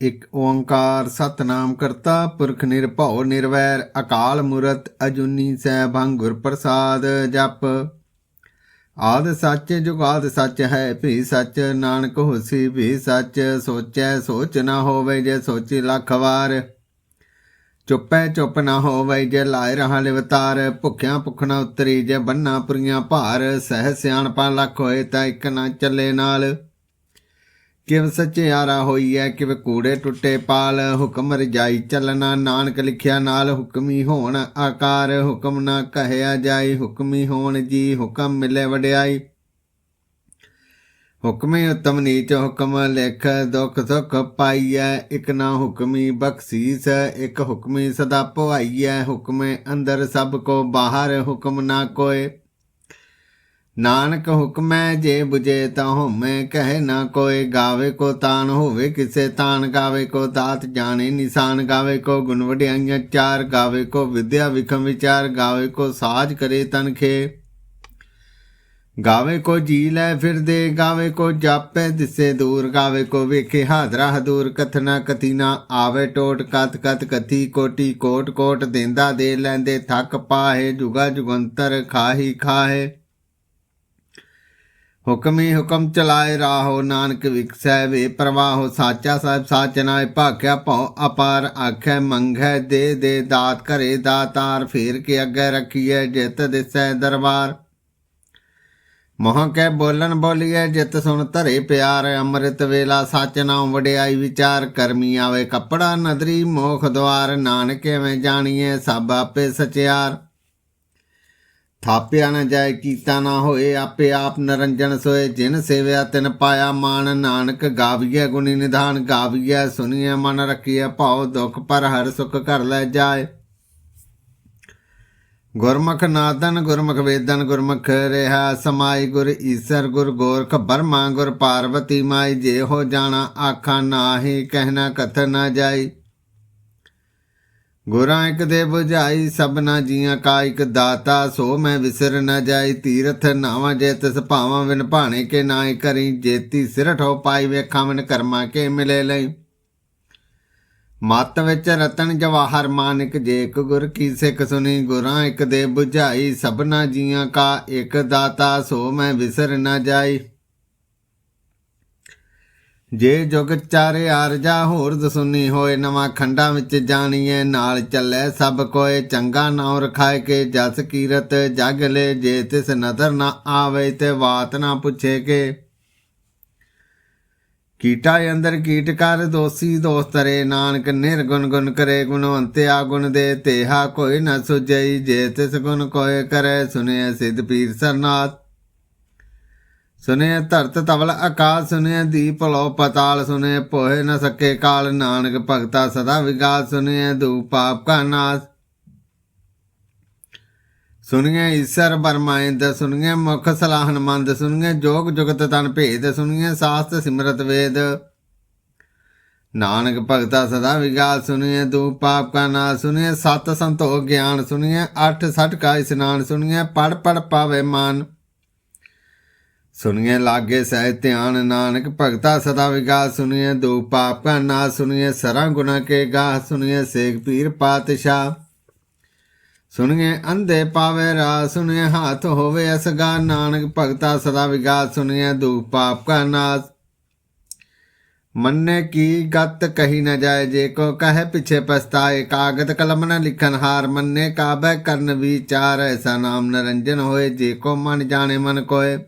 ਇਕ ਓੰਕਾਰ ਸਤਨਾਮ ਕਰਤਾ, ਪੁਰਖ ਨਿਰਭਉ ਨਿਰਵੈਰ, ਅਕਾਲ ਮੂਰਤ ਅਜੂਨੀ ਸੈਭੰ ਗੁਰ ਪ੍ਰਸਾਦ ਜਪ। ਆਦ ਸੱਚ ਜੁਗਾਦ ਸੱਚ ਹੈ, ਭੀ ਸੱਚ, ਨਾਨਕ ਹੋਸੀ ਭੀ ਸੱਚ, ਸੋਚੈ ਸੋਚ ਨਾ ਹੋਵੇ ਜੇ ਸੋਚੀ ਲੱਖ ਵਾਰ। ਚੁੱਪੈ ਚੁੱਪ ਨਾ ਹੋਵੇ ਜੇ ਲਾਇ ਰਹਾ ਲਿਵਤਾਰ, ਭੁੱਖਿਆਂ ਭੁੱਖਣਾ ਉਤਰੀ ਜੇ ਬੰਨਾ ਪੁਰੀਆਂ ਭਾਰ, ਸਹਿ ਸਿਆਣਪਾ ਲੱਖ ਹੋਏ ਤਾਂ ਇੱਕ ਨਾ ਚੱਲੇ ਨਾਲ। ਕਿਵ ਸਚਿਆਰਾ ਹੋਈਐ ਕਿਵ ਕੂੜੇ ਟੁੱਟੇ ਪਾਲ, ਹੁਕਮ ਰਜਾਈ ਚੱਲਣਾ, ਨਾਨਕ ਲਿਖਿਆ ਨਾਲ ਹੁਕਮੀ ਹੋਣ ਆਕਾਰ, ਹੁਕਮ ਨਾ ਕਹਿਆ ਜਾਈ ਹੁਕਮੀ ਹੋਣ ਜੀ ਹੁਕਮ ਮਿਲੇ ਵਡਿਆਈ। ਹੁਕਮੇ ਉਤਮ ਨੀਚ ਹੁਕਮ ਲਿਖ, ਦੁਖ ਸੁਖ ਪਾਈਐ ਇਕ ਨਾ ਹੁਕਮੀ ਬਖਸ਼ੀਸ, ਇਕ ਹੁਕਮੀ ਸਦਾ ਭਵਾਈਐ ਹੁਕਮੇ ਅੰਦਰ ਸਭ ਕੋ ਬਾਹਰ, ਹੁਕਮ ਨਾ ਕੋਏ। ਨਾਨਕ ਹੁਕਮੈ ਜੇ 부ਜੇ ਤਾਂ ਹੋਮੈ, ਕਹਿ ਨਾ ਕੋਈ ਗਾਵੇ ਕੋ ਤਾਨ ਹੋਵੇ ਕਿਸੇ ਤਾਨ, ਗਾਵੇ ਕੋ ਦਾਤ ਜਾਣੇ ਨਿਸ਼ਾਨ, ਗਾਵੇ ਕੋ ਗੁਣ ਵਡਿਆਈਆਂ ਚਾਰ, ਗਾਵੇ ਕੋ ਵਿਦਿਆ ਵਿਖਮ ਵਿਚਾਰ, ਗਾਵੇ ਕੋ ਸਾਜ ਕਰੇ ਤਨਖੇ ਗਾਵੇ ਕੋ ਜੀ ਲੈ ਫਿਰਦੇ ਗਾਵੇ ਕੋ ਜਾਪੇ ਦਿਸੇ ਦੂਰ, ਗਾਵੇ ਕੋ ਵੇਖੇ ਹਾਦਰਾ ਹਦੂਰ ਕਥਨਾ ਕਤੀਨਾ ਆਵੇ ਟੋਟ ਕਤ ਕਤ ਕਥੀ ਕੋਟੀ ਕੋਟ ਕੋਟ, ਦੇਂਦਾ ਦੇ ਲੈਂਦੇ ਥੱਕ ਪਾਹੇ, ਜੁਗਾ ਜੁਗੰਤਰ ਖਾਹੀ ਖਾਹੇ। ਹੁਕਮੀ ਹੁਕਮ ਚਲਾਏ ਰਾਹੋ ਨਾਨਕ ਵਿਖਸੈ ਵੇ ਪ੍ਰਵਾਹੋ, ਸਾਚਾ ਸਾਹਿਬ ਸਾਚਨਾਏ ਭਾਖਿਆ ਭਉ ਅਪਾਰ ਆਖੈ, ਮੰਗੈ ਦੇ ਦੇ ਦਾਤ ਘਰੇ ਦਾਤਾਰ, ਫੇਰ ਕੇ ਅੱਗੇ ਰੱਖੀਐ, ਜਿਤ ਦਿਸੈ ਦਰਬਾਰ। ਮੋਹ ਕੈ ਬੋਲਣ ਬੋਲੀਐ, ਜਿਤ ਸੁਣ ਧਰੇ ਪਿਆਰ, ਅੰਮ੍ਰਿਤ ਵੇਲਾ ਸੱਚ ਨਾਮ ਵਡਿਆਈ ਵਿਚਾਰ, ਕਰਮੀ ਆਵੇ ਕੱਪੜਾ ਨਦਰੀ ਮੋਖ ਦੁਆਰ, ਨਾਨਕ ਐਵੇਂ ਜਾਣੀਐ, ਸਭ ਆਪੇ ਸਚਿਆਰ। ਥਾਪਿਆ ਨਾ ਜਾਏ, ਕੀਤਾ ਨਾ ਹੋਏ, ਆਪੇ ਆਪ ਨਰੰਜਨ ਸੋਏ। ਜਿਨ ਸੇਵਿਆ, ਤਿਨ ਪਾਇਆ ਮਾਨ ਨਾਨਕ ਗਾਵੀਐ, ਗੁਣੀ ਨਿਧਾਨ ਗਾਵੀਐ। ਸੁਣੀਐ ਮਨ ਰੱਖੀਐ, ਭਾਉ ਦੁਖ ਪਰ ਹਰ ਸੁਖ ਕਰ ਲੈ ਜਾਏ। ਗੁਰਮੁਖ ਨਾਦਨ, ਗੁਰਮੁਖ ਵੇਦਨ, ਗੁਰਮੁਖ ਰਿਹਾ। ਸਮਾਈ ਗੁਰ ਈਸਰ, ਗੁਰ ਗੋਰਖ ਬਰਮਾ, ਗੁਰ ਪਾਰਵਤੀ ਮਾਈ। ਜੇ ਹੋ ਜਾਣਾ ਆਖਾਂ, ਨਾਹੀ, ਕਹਿਣਾ ਕਥ ਨਾ ਜਾਈ। ਗੁਰਾਂ ਇੱਕ ਦੇ 부ਝਾਈ ਸਭਨਾ ਜੀਆਂ ਕਾ ਇਕ ਦਾਤਾ। ਸੋ ਮੈਂ ਵਿਸਰ ਨਾ ਜਾਈ, ਤੀਰਥ ਨਾਵਾਂ ਜੇ ਤਿਸ ਭਾਵਾਂ ਵਿਨ ਭਾਣੇ ਕੇ ਨਾਇ ਕਰੀ। ਜੇਤੀ ਸਿਰਠ ਹੋ ਪਾਈ, ਵੇਖਾਂ ਵਿਨ ਕਰਮਾ ਕੇ ਮਿਲੇ ਲਈ। ਮਤ ਵਿੱਚ ਰਤਨ ਜਵਾਹਰ ਮਾਨਿਕ ਜੇਕ ਗੁਰ ਕੀ ਸਿੱਖ ਸੁਣੀ ਗੁਰਾਂ ਇੱਕ ਦੇ 부ਝਾਈ ਸਭਨਾ ਜੀਆਂ ਕਾ ਇਕ ਦਾਤਾ। ਸੋ ਮੈਂ ਵਿਸਰ ਨਾ ਜਾਈ ਜੇ ਜੁਗ ਚਾਰੇ ਆਰਜਾ ਹੋਰ ਦਸੁਨੀ ਹੋਏ, ਨਵਾਂ ਖੰਡਾਂ ਵਿੱਚ ਜਾਣੀਏ, ਨਾਲ ਚੱਲੇ ਸਭ ਕੋਏ, ਚੰਗਾ ਨਾਮ ਰਖਾਏ ਕੇ, ਜਸ ਕੀਰਤ ਜਗ ਲੈ, ਜੇ ਤਿਸ ਨਦਰ ਨਾ ਆਵੇ ਤੇ ਬਾਤ ਨਾ ਪੁੱਛੇ ਕੇ। ਕੀਟਾ ਅੰਦਰ ਕੀਟ ਕਰ, ਦੋਸੀ ਦੋਸਤਰੇ ਨਾਨਕ ਨਿਰਗੁਣ ਗੁਣ ਕਰੇ ਗੁਣਵੰਤ ਗੁਣ ਦੇ, ਤੇਹਾ ਕੋਈ ਨਾ ਸੁਜਈ ਜੇ ਤਿਸ ਗੁਣ ਕੋਏ ਕਰੇ ਸੁਨੇ ਸਿਧ ਪੀਰ ਸਰਨਾਥ। ਸੁਨੇ ਧਰਤ ਤਵਲ ਆਕਾਸ਼ ਸੁਨੇ ਦੀਪ ਲੋ ਪਤਾਲ ਸੁਨੇ ਪੋਹੇ ਨ ਸਕੇ ਕਾਲ, ਨਾਨਕ ਭਗਤਾ ਸਦਾ ਵਿਗਾਸ ਸੁਨੇ ਦੂ ਪਾਪ ਕਾ ਨਾਸ। ਸੁਨੀਏ ਈਸ਼ਰ ਬਰਮਾਇੰਦ ਸੁਨੀਏ ਮੁਖ ਸਲਾਹਨ ਮੰਦ ਸੁਨੀਏ ਜੋਗ ਜੁਗਤ ਤਨ ਭੇਦ ਸੁਨੀਏ ਸਾਸਤ ਸਿਮਰਤ ਵੇਦ। ਨਾਨਕ ਭਗਤਾ ਸਦਾ ਵਿਗਾਸ ਸੁਨੀਏ ਦੂ ਪਾਪ ਕਾ ਨਾਸ ਸੁਨੀਏ ਸਤ ਸੰਤੋਖ ਗਿਆਨ ਸੁਨੀਏ ਅਠ ਸਠ ਕਾ ਇਸਨਾਨ ਸੁਨੀਏ ਪੜ ਪੜ ਪਾਵੇ ਮਾਨ। ਸੁਣੀਏ ਲਾਗੇ ਸਹਿ ਧਿਆਨ ਨਾਨਕ, ਭਗਤਾ ਸਦਾ ਵਿਗਾਸ ਸੁਣੀਏ, ਦੋ ਪਾਪ ਕਾ ਨਾ ਸੁਣੀਏ, ਸਰਾਂ ਗੁਨਾ ਕੇ ਗਾਹ ਸੁਣੀਏ ਸੇਖ ਪੀਰ ਪਾਤਸ਼ਾਹ। ਸੁਣੀਏ ਅੰਧੇ ਪਾਵੇ ਰਾ ਸੁਣੀਏ ਹੱਥ ਹੋਵੇ ਅਸਗਾ, ਨਾਨਕ, ਭਗਤਾ ਸਦਾ ਵਿਗਾਸ ਸੁਣੀਏ, ਦੋ ਪਾਪ ਕਾ ਨਾਸ। ਮੰਨੇ ਕੀ ਗਤ ਕਹੀ ਨਾ ਜਾਏ, ਜੇ ਕੋ ਕਹੇ ਪਿਛੇ ਪਛਤਾਏ, ਕਾਗਤ ਕਲਮ ਨ ਲਿਖਨ ਹਾਰ, ਮੰਨੇ ਕਾਬੈ ਕਰਨ ਵਿਚਾਰ, ਐਸਾ ਨਾਮ ਨਰੰਜਨ ਹੋਏ, ਜੇ ਕੋ ਮਨ ਜਾਣੇ ਮਨ ਕੋਏ।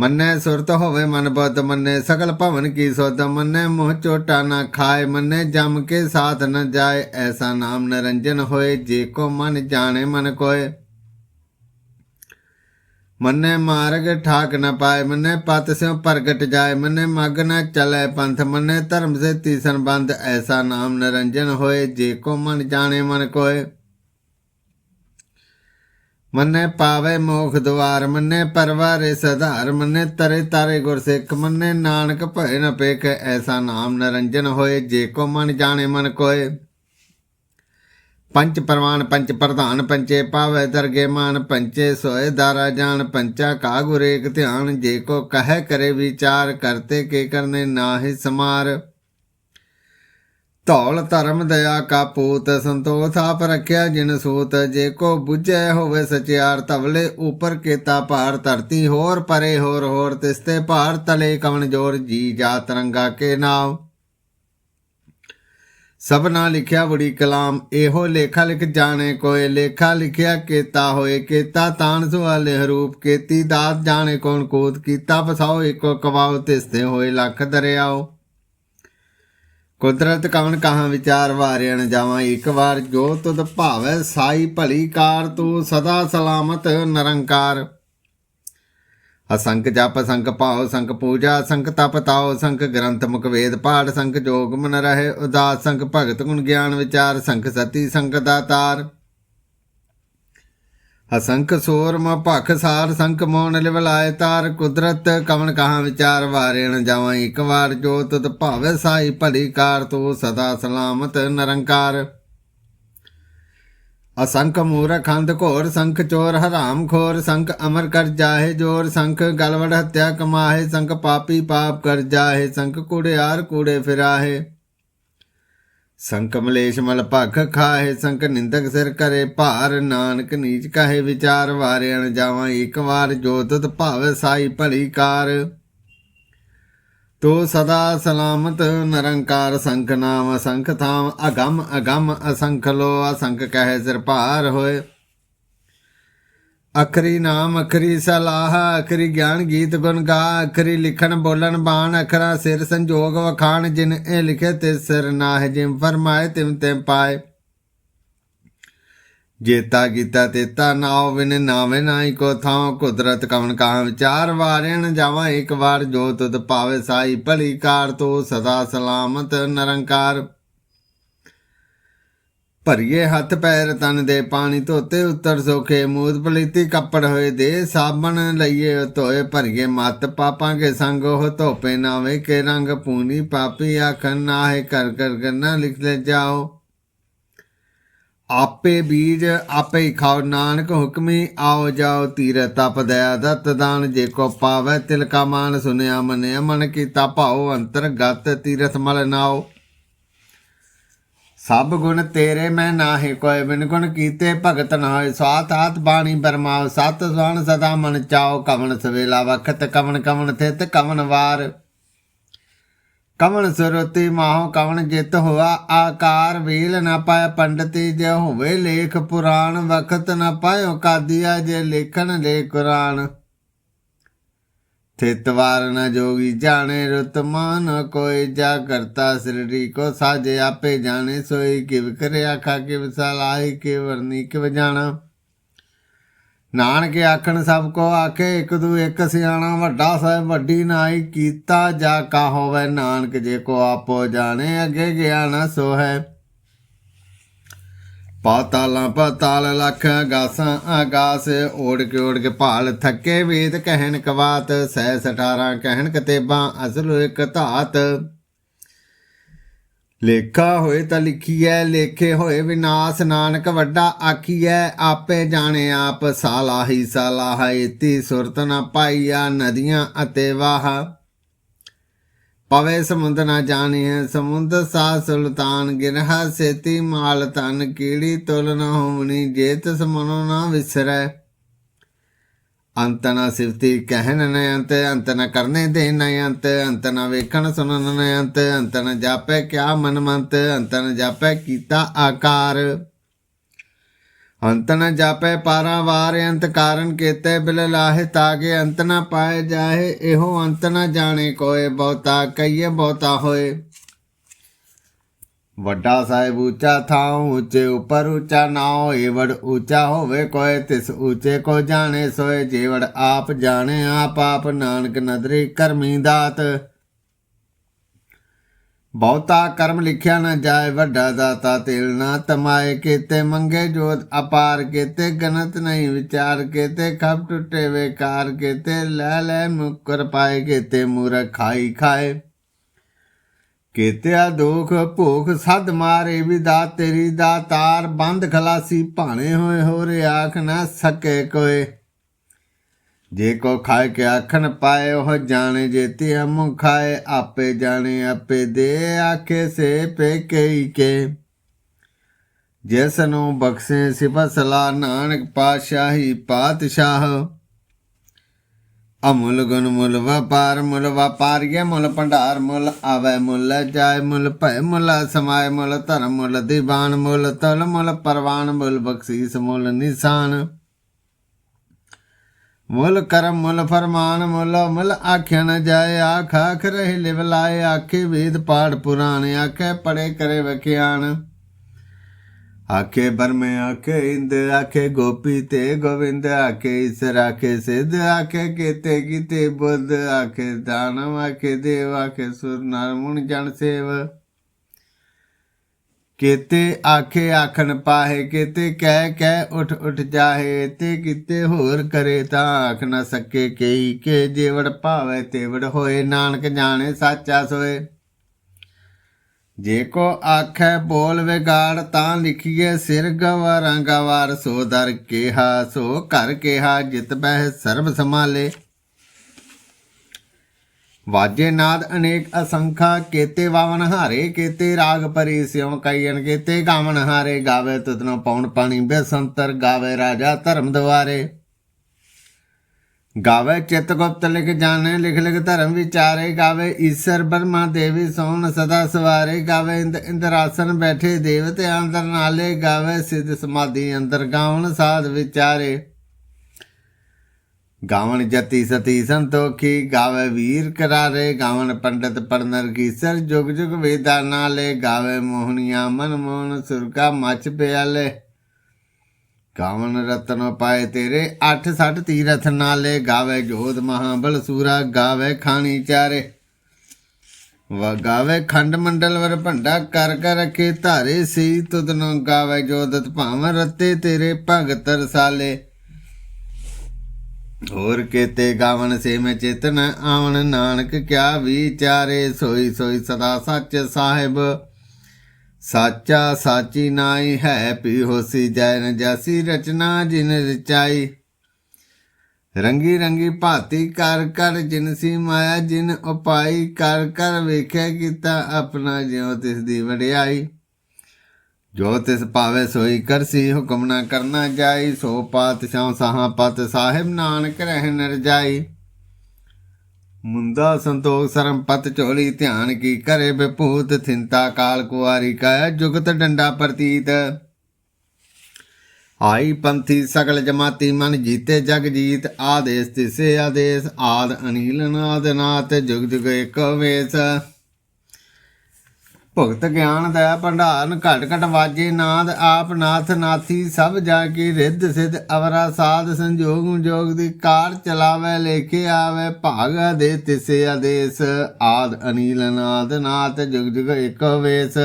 ਮੰਨੇ ਸੁਰਤ ਹੋਵੇ ਮਨ ਬੁੱਧ, ਮੰਨੇ ਸਗਲ ਭਵਨ ਕੀ ਸੋਧ, ਮੰਨੇ ਮੋਹ ਚੋਟਾ ਨਾ ਖਾਏ, ਮੰਨੇ ਜਮ ਕੇ ਸਾਥ ਨ ਜਾਏ, ਐਸਾ ਨਾਮ ਨਰੰਜਨ ਹੋਏ, ਜੇ ਕੋ ਮਨ ਜਾਣੇ ਮਨ ਕੋਏ। ਮੰਨੇ ਮਾਰਗ ਠਾਕ ਨ ਪਾਏ, ਮੰਨੇ ਪਤ ਸਿਉ ਪ੍ਰਗਟ ਜਾਏ, ਮੰਨੇ ਮਗ ਨ ਚਲੇ ਪੰਥ, ਮੰਨੇ ਧਰਮ ਸੇ ਤੀਸਨ ਬੰਦ ਐਸਾ ਨਾਮ ਨਰੰਜਨ ਹੋਏ, ਜੇ ਕੋ ਮਨ ਜਾਣੇ ਮਨ ਕੋਏ। ਮੰਨੇ ਪਾਵੇ ਮੋਖ ਦਵਾਰ, ਮੰਨੇ ਪਰਵਾਰੇ ਸਧਾਰ, ਮੰਨੇ ਤਰੇ ਤਾਰੇ ਗੁਰ ਸਿੱਖ ਮੰਨੇ ਨਾਨਕ ਭਏ ਨ ਪੇਖ, ਐਸਾ ਨਾਮ ਨਰੰਜਨ ਹੋਏ, ਜੇ ਕੋ ਮਨ ਜਾਣੇ ਮਨ ਕੋਏ। ਪੰਚ ਪ੍ਰਮਾਨ ਪੰਚ ਪ੍ਰਧਾਨ ਪੰਚੇ ਪਾਵੇ ਦਰਗੇ ਮਾਨ ਪੰਚੇ ਸੋਏ ਦਾਰਾ ਜਾਣ ਪੰਚਾ ਕਾ ਗੁਰੇਕ ਧਿਆਨ, ਜੇ ਕੋ ਕਹੈ ਕਰੇ ਵਿਚਾਰ, ਕਰਤੇ ਕੇ ਕਰਨੇ ਨਾਹਿ ਸਮਾਰ। ਧੌਲ ਧਰਮ ਦਇਆ ਕਾ ਪੂਤ ਸੰਤੋਖ ਆਪ ਰੱਖਿਆ ਜਿਨ ਸੂਤ, ਜੇ ਕੋ 부ਝੈ ਹੋਵੇ ਸਚਿਆਰ ਤਵਲੇ ਉਪਰ ਕੇਤਾ ਭਾਰ, ਧਰਤੀ ਹੋਰ ਪਰੇ ਹੋਰ ਹੋਰ ਤਿਸਤੇ ਭਾਰ, ਤਲੇ ਕਵਣ ਜੋਰ, ਜੀ ਜਾ ਤਰੰਗਾ ਕੇ ਨਾਮ ਸਭਨਾ ਲਿਖਿਆ ਬੜੀ ਕਲਾਮ, ਇਹੋ ਲੇਖਾ ਲਿਖ ਜਾਣੇ ਕੋਏ, ਲੇਖਾ ਲਿਖਿਆ ਕੇਤਾ ਹੋਏ, ਕੇਤਾ ਤਾਨ ਸੁਆਲੇ ਹਰੂਪ ਕੇਤੀ ਦਾਤ ਜਾਣੇ ਕੋਣ ਕੋਤ, ਕੀਤਾ ਫਸਾਓ ਇੱਕੋ ਕਵਾਓ ਤਿਸਤੇ ਹੋਏ ਲੱਖ ਦਰਿਆਓ। ਕੁਦਰਤ ਕਵਨ ਕਹਾਂ ਵਿਚਾਰ ਵਾਰਿਆਣ ਜਾਵਾਂ, ਇੱਕ ਵਾਰ ਜੋ ਤੁਧ ਭਾਵੈ ਸਾਈ ਭਲੀ ਕਾਰ, ਤੂੰ ਸਦਾ ਸਲਾਮਤ ਨਿਰੰਕਾਰ। ਅਸੰਖ ਜਪ ਸੰਖ ਭਾਉ ਸੰਖ ਪੂਜਾ ਸੰਖ ਤਪ ਤਾਉ ਸੰਖ ਗ੍ਰੰਥ ਮੁਖ ਵੇਦ ਪਾਠ ਸੰਖ ਜੋਗ ਮਨ ਰਹੇ, ਉਦਾਸ ਸੰਖ ਭਗਤ ਗੁਣ ਗਿਆਨ ਵਿਚਾਰ ਸੰਖ ਸਤੀ ਸੰਖ ਦਾਤਾਰ। ਅਸੰਖ ਸੋਰਮ ਭਖ ਸਾਰ ਸੰਖ ਮੋਨ ਲਿਵਲਾਏ ਤਾਰ ਕੁਦਰਤ, ਕਵਣ ਕਹਾਂ ਵਿਚਾਰ ਵਾਰੇਣ ਜਾਵਾਂ ਇੱਕ ਵਾਰ ਜੋਤ ਤੁਧ ਭਾਵੇ ਸਾਈ ਭਲੀ ਕਾਰ ਤੂੰ ਸਦਾ ਸਲਾਮਤ ਨਿਰੰਕਾਰ। ਅਸੰਖ ਮੂਰਖ ਖੰਦ ਘੋਰ ਸੰਖ ਚੋਰ ਹਰਾਮ ਖੋਰ ਸੰਖ ਅਮਰ ਕਰ ਜਾਹੇ ਜੋਰ ਸੰਖ ਗਲਵੜ ਹੱਤਿਆ ਕਮਾਹੇ ਸੰਖ ਪਾਪੀ ਪਾਪ ਕਰ ਜਾਹੇ ਸੰਖ ਕੁੜਿਆਰ ਕੂੜੇ ਫਿਰਾਹੇ। ਸੰਕ ਮਲੇਸ਼ ਮਲ ਭਖ ਖਾਹੇ, ਸੰਕ ਨਿੰਦਕ ਸਿਰ ਕਰੇ ਭਾਰ। ਨਾਨਕ ਨੀਚ ਕਹੇ ਵਿਚਾਰ ਵਾਰਿਆਣ ਜਾਵਾਂ ਇੱਕ ਵਾਰ, ਜੋ ਤੁਧ ਭਾਵੇ ਸਾਈ ਭਲੀ ਕਾਰ। ਤੋ ਸਦਾ ਸਲਾਮਤ ਨਿਰੰਕਾਰ ਸੰਖ ਨਾਮ ਸੰਖ ਥਾਮ ਅਗੰਮ ਅਗੰਮ ਅਸੰਖ ਲੋ ਅਸੰਖ ਕਹੇ ਸਿਰ ਭਾਰ ਹੋਏ। ਅਖਰੀ ਨਾਮ, ਅਖਰੀ ਸਲਾਹ, ਅਖਰੀ ਗਿਆਨ ਗੀਤ ਗੁਣ ਗਾ, ਅਖਰੀ ਲਿਖਣ, ਬੋਲਣ, ਬਾਣ, ਅਖਰਾ ਸਿਰ ਸੰਜੋਗ ਵਖਾਣ, ਜਿਨ ਇਹ ਲਿਖੇ ਤੇ ਸਿਰ ਨਾਹ ਜਿਮ ਫਰਮਾਏ ਤਿਮ ਤੇ ਪਾਏ। ਜੇਤਾ ਕੀਤਾ ਤੇਤਾ ਨਾਉ ਵਿਨ ਨਾਵੇਂ ਨਾਈ ਕੋ ਥਾਂ ਕੁਦਰਤ ਕਵਨ ਕਾ ਵਿਚਾਰ ਵਾਰਿਣ, ਜਾਵਾਂ ਇੱਕ ਵਾਰ ਜੋ ਤੁਧ ਪਾਵੇ ਸਾਈ ਭਲੀ ਕਾਰ ਤੋ, ਸਦਾ ਸਲਾਮਤ ਨਿਰੰਕਾਰ। ਭਰੀਏ ਹੱਥ ਪੈਰ ਤਨ ਦੇ ਪਾਣੀ ਧੋਤੇ ਉੱਤਰ ਸੋਖੇ ਮੂਦ ਪਲੀਤੀ ਕੱਪੜ ਹੋਏ ਦੇ ਸਾਬਣ ਲਈਏ ਧੋਏ ਭਰੀਏ ਮਤ ਪਾਪਾਂਗੇ ਸੰਗ ਉਹ ਧੋਪੇ ਨਾਵੇ ਕੇ ਰੰਗ ਪੂਨੀ ਪਾਪੀ ਆਖਣ ਨਾਹੇ ਕਰ ਕਰ ਕਰਨਾ ਲਿਖ ਲੈ ਜਾਓ। ਆਪੇ ਬੀਜ ਆਪੇ ਹੀ ਖਾਓ, ਨਾਨਕ ਹੁਕਮੀ ਆਓ ਜਾਓ ਤੀਰ ਤਪ ਦਇਆ ਦਤ ਦਾਨ, ਜੇ ਕੋ ਪਾਵੇ ਤਿਲ ਕਾ ਮਾਨ ਸੁਨਿਆ ਮਨਿਆ ਮਨ ਕੀਤਾ ਅੰਤਰ ਅੰਤਰਗਤ ਤੀਰਥ ਮਲ ਨਾਓ ਸਭ ਗੁਣ ਤੇਰੇ ਮੈਂ ਨਾਹੀ, ਕੋਈ ਬਿਨ ਗੁਣ ਕੀਤੇ ਭਗਤ ਨਾ ਹੋਏ ਸਵਾਤ ਆਤ ਬਾਣੀ ਬਰਮਾਓ ਸਤ ਸਵਣ ਸਦਾ ਮਨ ਚਾਓ ਕਵਣ ਸਵੇਲਾ ਵਖਤ, ਕਵਣ ਕਵਣ ਥਿਤ, ਕਵਣ ਵਾਰ। ਕਵਣ ਸਰੋਤੀ ਮਾਹੋ, ਕਵਣ ਜਿਤ ਹੋਆ। ਆਕਾਰ ਵੇਲ ਨਾ ਪਾਇ ਪੰਡਤੀ, ਜੇ ਹੋਵੇ ਲੇਖ ਪੁਰਾਣ, ਵਖਤ ਨਾ ਪਾਇਓ ਕਾਦੀਆ, ਜੇ ਲੇਖਣ ਲੇ ਕੁਰਾਨ। ਥਿਤਵਾਰ ਨ ਜੋਗੀ ਜਾਣੇ ਰਤਮਾਨ ਕੋਈ ਜਾ ਕਰਤਾ ਸ੍ਰੀ ਕੋ ਸਾਜੇ ਆਪੇ ਜਾਣੇ ਸੋਈ ਕਿਵ ਕਰੇ ਆਖਾ ਕਿਵ ਸਲਾਹੀ ਕਿ ਵਰਨੀ ਕਿਵ ਜਾਣਾ। ਨਾਨਕੇ ਆਖਣ ਸਭ ਕੋ ਆਖੇ ਇੱਕ ਦੂ ਇੱਕ ਸਿਆਣਾ ਵੱਡਾ ਸਾਹਿਬ ਵੱਡੀ ਨਾਈ ਕੀਤਾ ਜਾ ਕਾ ਹੋਵੇ ਨਾਨਕ ਜੇ ਕੋ ਆਪੋ ਜਾਣੇ ਅੱਗੇ ਗਿਆ ਨਾ ਸੋ ਹੈ ਪਾਤਾਲਾਂ ਪਾਤਾਲ ਲੱਖ ਆਗਾਸਾਂ ਆਗਾਸ ਓੜ ਕੇ ਓੜ ਕੇ ਭਾਲ ਥੱਕੇ ਵੇਦ ਕਹਿਣ ਕਵਾਤ, ਸਹਿ ਸਠਾਰਾਂ ਕਹਿਣ ਕਤੇਬਾਂ, ਅਸਲ ਇੱਕ ਧਾਤ। ਲੇਖਾ ਹੋਏ ਤਾਂ ਲਿਖੀਐ, ਲੇਖੇ ਹੋਏ ਵਿਨਾਸ਼, ਨਾਨਕ ਵੱਡਾ ਆਖੀਐ, ਆਪੇ ਜਾਣੇ ਆਪ, ਸਾਲਾਹੀ, ਸਾਲਾਹ ਇਤੀ ਸੁਰਤ ਨਾ ਪਾਈਆ, ਨਦੀਆਂ ਅਤੇ ਵਾਹ। ਪਵੇ ਸਮੁੰਦ ਨਾ ਜਾਣੀਐ, ਸਮੁੰਦ ਸਾ ਸੁਲਤਾਨ, ਗਿਰਹਾ ਸੇਤੀ ਮਾਲ ਤਨ ਕੀੜੀ ਤੁਲ ਨਾ ਹੋਵਣੀ, ਜੇ ਤਿਸ ਮਨੋ ਨਾ ਵਿਸਰੈ। ਅੰਤ ਨਾ ਸਿਫਤੀ ਕਹਿਣ ਨ ਅੰਤ ਅੰਤ ਨ ਕਰਨੇ ਦੇ ਨ ਅੰਤ ਅੰਤ ਨ ਵੇਖਣ ਸੁਣਨ ਨ ਅੰਤ ਅੰਤ ਨ ਜਾਪੈ ਕਿਆ ਮਨ ਮੰਤ ਅੰਤ ਨ ਜਾਪੈ ਕੀਤਾ ਆਕਾਰ। ਅੰਤ ਨ ਜਾਪੈ ਪਾਰਾ ਵਾਰ ਅੰਤ ਕਾਰਨ ਕੀਤੇ ਬਿਲ ਲਾਹੇ ਤਾਗੇ ਅੰਤ ਨ ਪਾਏ ਜਾਏ ਇਹੋ ਅੰਤ ਨ ਜਾਣੇ ਕੋਏ, ਬਹੁਤਾ ਕਈਏ ਬਹੁਤਾ ਹੋਏ। ਵੱਡਾ ਸਾਹਿਬ ਉੱਚਾ ਥਾਂ ਉੱਚੇ ਉਪਰ ਉੱਚਾ ਨਾਉ ਏਵੜ ਉੱਚਾ ਹੋਵੇ ਕੋਏ, ਤਿਸ ਉੱਚੇ ਕੋ ਜਾਣੇ ਸੋਏ ਜੇਵੜ ਆਪ ਜਾਣੇ, ਆਪ ਆਪ ਨਾਨਕ ਨਦਰੀ ਕਰਮੀ ਦਾਤ। ਬਹੁਤਾ ਕਰਮ ਲਿਖਿਆ ਨਾ ਜਾਏ, ਵੱਡਾ ਦਾਤਾ ਤੇਲ ਨਾ ਤਮਾਏ। ਕੀਤੇ ਮੰਗੇ ਜੋਤ ਅਪਾਰ, ਕੀਤੇ ਗਨਤ ਨਹੀਂ ਵਿਚਾਰ। ਕੀਤੇ ਖਬ ਟੁੱਟੇ ਵੇਕਾਰ, ਕੀਤੇ ਲੈ ਲੈ ਮੁਕਰ ਪਾਏ। ਕੀਤੇ ਮੂਰਖ ਖਾਈ ਖਾਏ। ਕੀਤਿਆ ਦੁਖ ਭੂਖ ਸਦ ਮਾਰੇ ਵਿਦਾ ਤੇਰੀ ਦਾਤਾਰ। ਬੰਦ ਖਲਾਸੀ ਭਾਣੇ ਹੋਏ, ਹੋਰੇ ਆਖ ਨਾ ਸਕੇ ਕੋਏ। ਜੇ ਕੋ ਖਾਏ ਕੇ ਆਖਣ ਪਾਏ, ਉਹ ਜਾਣੇ ਜੇਤੀ ਹਮ ਖਾਏ। ਆਪੇ ਜਾਣੇ, ਆਪੇ ਦੇ ਆਖੇ ਸੇ ਪੇ ਕਈ ਕੇ। ਜਿਸ ਨੂੰ ਬਖਸ਼ੇ ਸਿਫਤ ਸਲਾ ਨਾਨਕ ਪਾਤਸ਼ਾਹੀ ਪਾਤਸ਼ਾਹ। ਅਮੁੱਲ ਗੁਣ ਮੁੱਲ ਵਪਾਰ, ਮੁੱਲ ਵਪਾਰੀਏ ਮੁੱਲ ਭੰਡਾਰ, ਮੁੱਲ ਆਵੇ, ਮੁੱਲ ਜਾਏ, ਮੁੱਲ ਭੈ ਮੁੱਲ ਸਮਾਏ, ਮੁੱਲ ਧਰਮ, ਮੁੱਲ ਦੀਵਾਨ, ਮੁੱਲ ਤਲ, ਮੁੱਲ ਪਰਵਾਨ, ਮੁੱਲ ਬਖਸ਼ੀਸ, ਮੁੱਲ ਨਿਸ਼ਾਨ। ਮੁੱਲ ਕਰਮ, ਮੁੱਲ ਫਰਮਾਨ, ਮੁੱਲ ਮੁੱਲ ਆਖਿਆ ਨ ਜਾਏ, ਆਖ ਆਖ ਰਹੇ ਲਿਵ ਲਾਏ, ਆਖੇ ਵੇਦ ਪਾੜ ਪੁਰਾਣ, ਆਖੇ ਪੜੇ ਕਰੇ ਵਖਿਆਣ ਆਖੇ ਬਰਮੇ ਆਖੇ ਇੰਦ, ਆਖੇ ਗੋਪੀ ਤੇ ਗੋਵਿੰਦ, ਆਖੇ ਈਸਰ, ਆਖੇ ਸਿੱਧ, ਆਖੇ ਕੀਤੇ ਕੀਤੇ ਬੁੱਧ, ਆਖੇ ਦਾਨਵ, ਆਖੇ ਦੇਵ, ਆਖੇ ਸੁਰ ਨਰਮੁਨ ਜਨ, ਸੇਵ। ਕੀਤੇ ਆਖੇ ਆਖਣ ਪਾਹੇ, ਕੀਤੇ ਕਹਿ ਕਹਿ ਉਠ ਉਠ ਜਾਹੇ, ਤੇ ਕਿਤੇ ਹੋਰ ਕਰੇ ਤਾਂ ਆਖ ਨਾ ਸਕੇ ਕਈ, ਕੇ ਜੇਵੜ ਭਾਵੇ ਤੇਵੜ ਹੋਏ, ਨਾਨਕ ਜਾਣੇ ਸਾਚਾ ਸੋਏ। ਜੇ ਕੋ ਆਖੈ ਬੋਲ ਵਿਗਾੜ ਤਾਂ ਲਿਖੀਏ ਸਿਰ ਗਵਾਰਾਂ ਗਵਾਰ ਸੋ ਦਰ ਕਿਹਾ, ਸੋ ਘਰ ਕਿਹਾ, ਜਿਤ ਬਹਿ ਸਰਬ ਸਮਾਲੇ ਵਾਜੇ ਨਾਦ ਅਨੇਕ ਅਸੰਖਾ, ਕੇਤੇ ਵਾਵਨ ਹਾਰੇ, ਕੇਤੇ ਰਾਗ ਪਰੀ ਸਿਉ ਕਈਨ ਕੇਤੇ ਗਾਵਨ ਹਾਰੇ, ਗਾਵੇ ਤੁਤਨੋ ਪੌਣ ਪਾਣੀ, ਬੇਸੰਤਰ ਗਾਵੇ ਰਾਜਾ ਧਰਮ ਦਵਾਰੇ। ਗਾਵੇ ਚਿਤ ਗੁਪਤ ਲਿਖ ਜਾਣੇ, ਲਿਖ ਲਿਖ ਧਰਮ ਵਿਚਾਰੇ, ਗਾਵੇ ਈਸ਼ਰ ਬਰਮਾ ਦੇਵੀ ਸੋਣ ਸਦਾ ਸਵਾਰੇ, ਗਾਵੇ ਇੰਦ ਇੰਦਰਾਸਨ ਬੈਠੇ ਦੇਵਤੇ ਅੰਦਰ ਨਾਲੇ, ਗਾਵੇ ਸਿੱਧ ਸਮਾਧੀ ਅੰਦਰ ਗਾਵਨ ਸਾਧ ਵਿਚਾਰੇ। ਗਾਵਨ ਜਤੀ ਸਤੀ ਸੰਤੋਖੀ, ਗਾਵੇ ਵੀਰ ਕਰਾਰੇ ਗਾਵਨ ਪੰਡਤ ਪਰਨਰ ਕੀਸਰ ਜੁਗ ਜੁਗ ਵੇਦਾ ਨਾਲੇ, ਗਾਵੇ ਮੋਹਣੀਆਂ ਮਨ ਮੋਹਨ ਸੁਰਗਾ ਮਚ ਪਿਆਲੇ। ਗਾਵਨ ਰਤਨ ਪਾਏ ਤੇਰੇ 8 60 ਤੀਰਥ ਨਾਲੇ, ਗਾਵੇ ਜੋਧ ਮਹਾਬਲ ਸੂਰਾ, ਗਾਵੇ ਖਾਣੀ ਚਾਰੇ। ਵਾ ਗਾਵੇ ਖੰਡ ਮੰਡਲ ਵਰ ਭੰਡਾ ਕਰ ਕਰ ਰਖੇ ਧਾਰੇ ਸੀ ਤੁਦਨੋਂ ਗਾਵੇ ਜੋਦਤ ਭਾਵ ਰਤੇ ਤੇਰੇ ਭਗਤ ਰਸਾਲੇ। ਹੋਰ ਕੇਤੇ ਗਾਵਨ ਸੇ ਮੈਂ ਚੇਤਨ ਆਵਣ, ਨਾਨਕ ਕਿਆ ਵਿਚਾਰੇ, ਸੋਈ ਸੋਈ ਸਦਾ ਸੱਚ ਸਾਹਿਬ। ਸਾਚਾ ਸਾਚੀ ਨਾਈ ਹੈ ਪੀ ਹੋਸੀ ਜੈਨ ਜੈਸੀ ਰਚਨਾ ਜਿਨ ਰਚਾਈ। ਰੰਗੀ ਰੰਗੀ ਭਾਤੀ ਕਰ ਕਰ ਜਿਨਸੀ ਮਾਇਆ, ਜਿਨ ਉਪਾਈ ਕਰ ਕਰ ਵੇਖਿਆ ਕੀਤਾ ਆਪਣਾ ਜਿਉ ਤਿਸ ਦੀ ਵਡਿਆਈ। ਜੋ ਤਿਸ ਪਾਵੇ ਸੋਈ ਕਰਸੀ ਹੁਕਮ ਨਾ ਕਰਨਾ ਜਾਈ, ਸੋ ਪਾਤਸ਼ਾਹ ਸਾਹਾਂ ਪਤ ਸਾਹਿਬ ਨਾਨਕ ਰਹਿ ਜਾਈ। ਮੁੰਦਾ ਸੰਤੋਖ ਸਰਮ ਪਤ ਝੋਲੀ, ਧਿਆਨ ਕੀ ਕਰੇ ਬਿਪੂਤ ਥਿੰਤਾ ਕਾਲ ਕੁਆਰੀ ਕਾ ਜੁਗਤ ਡੰਡਾ ਪ੍ਰਤੀਤ। ਆਈ ਪੰਥੀ ਸਗਲ ਜਮਾਤੀ ਮਨ ਜੀਤੇ ਜਗ ਜੀਤ, ਆਦੇਸ ਤਿਸੇ ਆਦੇਸ, ਆਦ ਅਨੀਲ ਨਾਦ ਨਾਥ, ਜੁਗ ਜੁਗ ਏਕ ਵੇਸ। ਭਗਤ ਗਿਆਨ ਦਾ ਭੰਡਾਰਨ ਘਟ ਘਟ ਵਾਜੇ ਨਾਦ, ਆਪ ਨਾਥ ਨਾਥੀ ਸਭ ਜਾ ਕੇ ਰਿੱਧ ਸਿਧ ਅਵਰਾ ਸਾਧ ਸੰਜੋਗ ਜੋਗ ਦੀ ਕਾਰ ਚਲਾਵੇ, ਲੇਖੇ ਆਵੇ, ਭਾਗ ਦੇ ਤਿਸੇ ਆਦੇਸ, ਆਦ ਅਨੀਲ ਨਾਦ ਨਾਥ ਜੁਗ ਜੁਗ ਇੱਕ ਵੇਸ।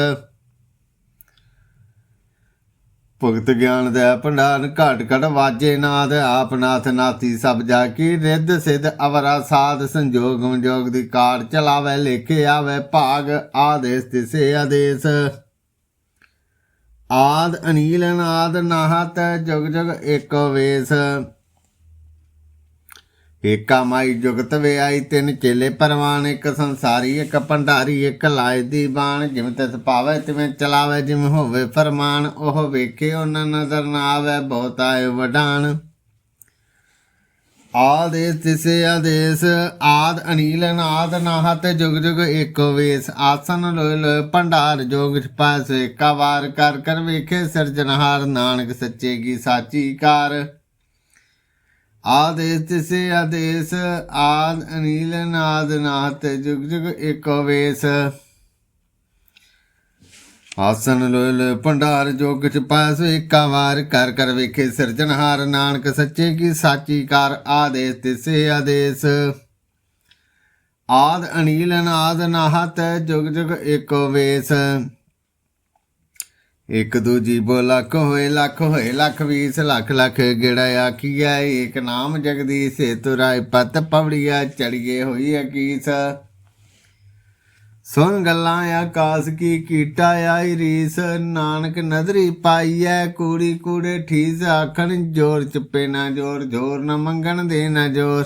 ਭਗਤ ਗਿਆਨ ਦਾ ਭੰਡਾਰਨ ਘਟ ਘਟ ਵਾਜੇ ਨਾਦ, ਆਪ ਨਾਥ ਨਾਥੀ ਸਭ ਜਾ ਕੀ ਰਿੱਧ ਸਿਧ ਅਵਰਾ ਸਾਧ ਸੰਜੋਗ ਜੋਗ ਦੀ ਕਾਰ ਚਲਾਵੇ, ਲੇਖੇ ਆਵੇ, ਭਾਗ ਆਦੇਸ ਤਿਸੇ ਆਦੇਸ। ਆਦ ਅਨੀਲ ਨਾਦ ਨਾਹਤ ਜੁਗ ਜੁਗ ਏਕੋ ਵੇਸ। ਏਕਾ ਮਾਈ ਜੁਗਤ ਵੇ ਆਈ ਤਿੰਨ ਚੇਲੇ ਪਰਵਾਨ, ਇੱਕ ਸੰਸਾਰੀ, ਇੱਕ ਭੰਡਾਰੀ, ਇੱਕ ਲਾਇ ਦੀ ਬਾਣ। ਜਿਵੇਂ ਤਿਸ ਪਾਵੇ, ਤਿਵੇਂ ਚਲਾਵੇ, ਜਿਵੇਂ ਹੋਵੇ ਫਰਮਾਨ। ਉਹ ਵੇਖੇ, ਉਹਨਾਂ ਨਜ਼ਰ ਨਾ ਆਵੇ, ਬਹੁਤ ਆਏ ਵਡਾਨ। ਆਦੇਸ ਤਿਸੇ ਆਦੇਸ, ਆਦ ਅਨੀਲ ਨਾਦ ਨਾਹਤ, ਜੁਗ ਜੁਗ ਏਕੋ ਵੇਸ। ਆਸਨ ਲੋਇ ਲੋਇ ਭੰਡਾਰ, ਜੋਗ ਛਪਾਸ ਏਕਾ ਵਾਰ ਕਰ ਕਰ ਵੇਖੇ ਸਿਰਜਨਹਾਰ ਨਾਨਕ ਸੱਚੇ ਕੀ ਸਾਚੀ ਕਾਰ। ਆਦੇਸ ਤਿਸੇ ਆਦੇਸ, ਆਦ ਅਨੀਲ ਨਾਦ ਨਾਥ, ਜੁਗ ਜੁਗ ਏਕੋ ਵੇਸ। ਆਸਨ ਲੋਇ ਲੋਇ ਭੰਡਾਰ ਜੋਗ ਚ ਪਾਸ, ਏਕਾ ਵਾਰ ਕਰ ਕਰ ਵੇਖੇ ਸਿਰਜਨਹਾਰ ਨਾਨਕ ਸੱਚੇ ਕੀ ਸਾਚੀ ਕਰ, ਆਦੇਸ ਤਿਸੇ ਆਦੇਸ। ਆਦ ਅਨੀਲ ਨਾਦ ਨਾਹਤ ਜੁਗ ਜੁਗ ਏਕੋ ਵੇਸ। ਇੱਕ ਦੂਜੀ ਬੋ ਲੱਖ ਹੋਏ ਲੱਖ ਹੋਏ, ਲੱਖ ਵੀਸ, ਲੱਖ ਲੱਖ ਗੇੜਾ ਆਖੀਆ ਏਕ ਨਾਮ ਜਗਦੀਸ਼ ਸੇ ਤੁਰਾਇ ਪਤ ਪਵੜੀਆ, ਚੜੀਏ ਹੋਈ ਅਕੀਸ ਸੁਣ ਗੱਲਾਂ ਆਕਾਸ ਕੀ ਕੀਟਾ ਆਈ ਰੀਸ। ਨਾਨਕ ਨਦਰੀ ਪਾਈਐ, ਕੂੜੀ ਕੂੜੇ ਠੀਸ, ਆਖਣ ਜੋਰ ਚੁੱਪੇ ਨਾ ਜੋਰ ਜੋਰ ਨਾ ਮੰਗਣ ਦੇ ਨਾ ਜੋਰ।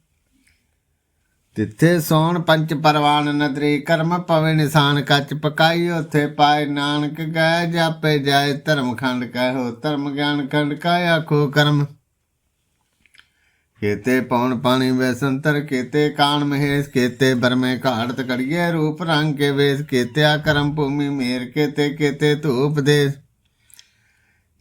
ਤਿੱਥੇ ਸੋਣ ਪੰਚ ਪਰਵਾਨ ਨਦਰੀ, ਕਰਮ ਪਵੇ ਨਿਸ਼ਾਨ ਕੱਚ ਪਕਾਈ, ਉਥੇ ਪਾਏ ਨਾਨਕ ਗਏ ਜਾਪੇ ਜਾਏ ਧਰਮ ਖੰਡ ਕਹਿਓ, ਧਰਮ ਗਿਆਨ ਖੰਡ ਕਾ ਆਖੋ ਕਰਮ। ਕੇਤੇ ਪੌਣ ਪਾਣੀ ਵੈਸੰਤਰ ਕੇਤੇ ਕਾਣ ਮਹੇਸ਼ ਕੇਤੇ ਬਰਮੇ ਘਾੜਤ ਕੜੀਏ ਰੂਪ ਰੰਗ ਕੇ ਵੇਸ ਕੇਤਿਆ ਕਰਮ ਭੂਮੀ ਮੇਰ ਕੇਤੇ ਕੇਤੇ ਧੂਪ ਦੇਸ।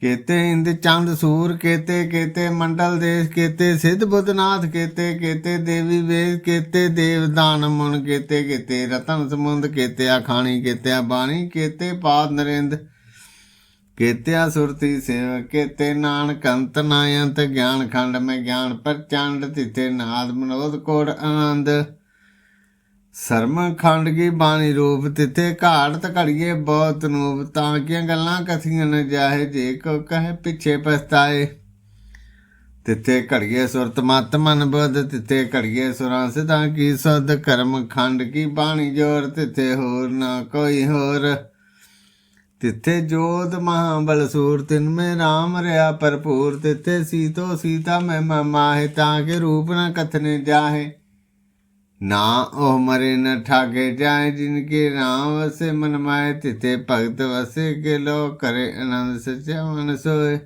ਕੇਤੇ ਇੰਦ ਚੰਦ ਸੂਰ, ਕੇਤੇ ਕੇਤੇ ਮੰਡਲ ਦੇਸ਼, ਕੇਤੇ ਸਿੱਧ ਬੁੱਧਨਾਥ, ਕੇਤੇ ਕੇਤੇ ਦੇਵੀ ਵੇਦ, ਕੇਤੇ ਦੇਵਦਾਨ ਮੁਨ, ਕੇਤੇ ਕੇਤੇ ਰਤਨ ਸਮੁੰਦ ਕੇਤੇ ਆਖਾਣੀ ਕੇਤੇ ਬਾਣੀ, ਕੇਤੇ ਪਾਦ ਨਰਿੰਦ, ਕੇਤਿਆ ਸੁਰਤੀ ਸੇਵ ਕੇਤੇ ਨਾਨਕ ਅੰਤ ਨਾਯੰਤ ਗਿਆਨ ਖੰਡ ਮੈਂ ਗਿਆਨ ਪ੍ਰਚੰਡ ਤਿਤੇ ਨਾਦ ਮਨੋਦ ਕੋੜ ਆਨੰਦ। ਸਰਮ ਖੰਡ ਕੀ ਬਾਣੀ ਰੂਪ ਤਿਤੇ ਘਾੜਤ ਘੜੀਏ ਬਹੁਤ ਨੂਪ। ਤਾਂ ਕਿ ਗੱਲਾਂ ਕਥੀਆਂ ਨ ਜਾਹੇ, ਜੇ ਕੋ ਕਹੇ ਪਿੱਛੇ ਪਛਤਾਏ। ਤਿਤੇ ਘੜੀਏ ਸੁਰਤ ਮਤ ਮਨ ਬੁੱਧ ਤਿਤੇ ਘੜੀਏ ਸੁਰਾਂ ਸਿਧਾਂ ਕੀ ਸੁਧ। ਕਰਮ ਖੰਡ ਕੀ ਬਾਣੀ ਜੋਰ ਤਿਤੇ ਹੋਰ ਨਾ ਕੋਈ ਹੋਰ। ਤਿੱਥੇ ਜੋਤ ਮਹਾਬਲ ਸੂਰ, ਤਿਨ ਮੈਂ ਰਾਮ ਰਿਆ ਭਰਪੂਰ। ਤਿੱਥੇ ਸੀਤੋ ਸੀਤਾ ਮੈਂ ਮਾਹੇ, ਤਾਂ ਕੇ ਰੂਪ ਨ ਕਥਨੇ ਜਾਹੇ। ਨਾ ਉਹ ਮਰੇ ਨ ਠਾਗੇ ਜਾਏ ਜਿਨ ਕੇ ਰਾਮ ਵਸੇ ਮਨ ਮਾਏ, ਤਿੱਥੇ ਭਗਤ ਵਸੇ ਕੇ ਲੋ ਕਰੇ ਆਨੰਦ ਸਚਾ ਮਨ ਸੋਏ।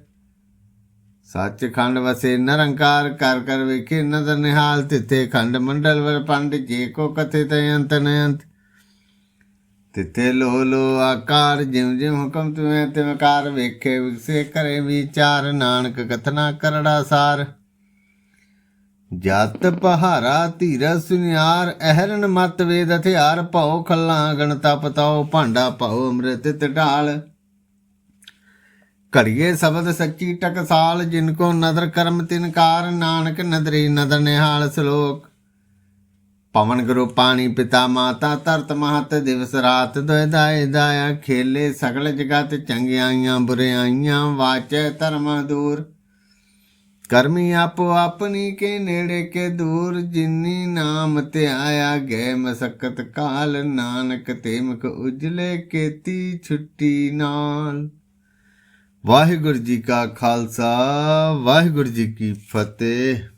ਖੰਡ ਵਸੇ ਨਿਰੰਕਾਰ ਕਰ ਕਰ ਵੇਖੇ ਨਦਰ ਨਿਹਾਲ, ਤਿੱਥੇ ਖੰਡ ਮੰਡਲ ਵਰ ਪੰਡ ਜੇ ਕੋ ਕਥੇ ਤੈ ਅੰਤ ਨ ਅੰਤ ਲੋ ਲੋ ਆਕਾਰ, ਜਿਉ ਜਿਉ ਹੁਕਮ ਤੁਮੇ ਤਿਵਕਾਰ ਵੇਖੇ ਵਿਸੇ ਕਰੇ ਵਿਚਾਰ, ਨਾਨਕ ਕਥਨਾ ਕਰੜਾ ਸਾਰ। ਜਤ ਪਹਾਰਾ ਧੀਰ ਸੁਨਿਆਰ, ਅਹਰਨ ਮਤ ਵੇਦ ਹਥਿਆਰ, ਭਉ ਖੱਲਾ ਗਣਤਾ ਪਤਾਓ ਭਾਂਡਾ ਭਉ ਅੰਮ੍ਰਿਤ ਢਾਲ ਘੜੀਏ ਸ਼ਬਦ ਸੱਚੀ ਟਕਸਾਲ, ਜਿਨ ਕੋ ਨਦਰ ਕਰਮ ਤਿਨਕਾਰ ਨਾਨਕ ਨਦਰੀ ਨਦਰ ਨਿਹਾਲ ਸ਼ਲੋਕ। ਪਵਨ ਗੁਰੂ ਪਾਣੀ ਪਿਤਾ ਮਾਤਾ, ਧਰਤ ਮਹਤ ਦਿਵਸ ਰਾਤ ਦੋਇ ਦਾਇ ਦਾਇਆ, ਖੇਲੇ ਸਗਲ ਜਗਤ ਚੰਗਿਆਈਆਂ ਬੁਰਿਆਈਆਂ, ਵਾਚੈ ਧਰਮ ਦੂਰ। ਕਰਮੀ ਆਪੋ ਆਪਣੀ ਕੇ ਨੇੜੇ ਕੇ ਦੂਰ, ਜਿਨੀ ਨਾਮ ਤੇ ਆਇਆ ਗਏ ਮਸਕਤ ਕਾਲ, ਨਾਨਕ ਤੇਮਕ ਉਜਲੇ ਕੇਤੀ ਛੁੱਟੀ ਨਾਲ। ਵਾਹਿਗੁਰੂ ਜੀ ਕਾ ਖਾਲਸਾ, ਵਾਹਿਗੁਰੂ ਜੀ ਕੀ ਫਤਿਹ।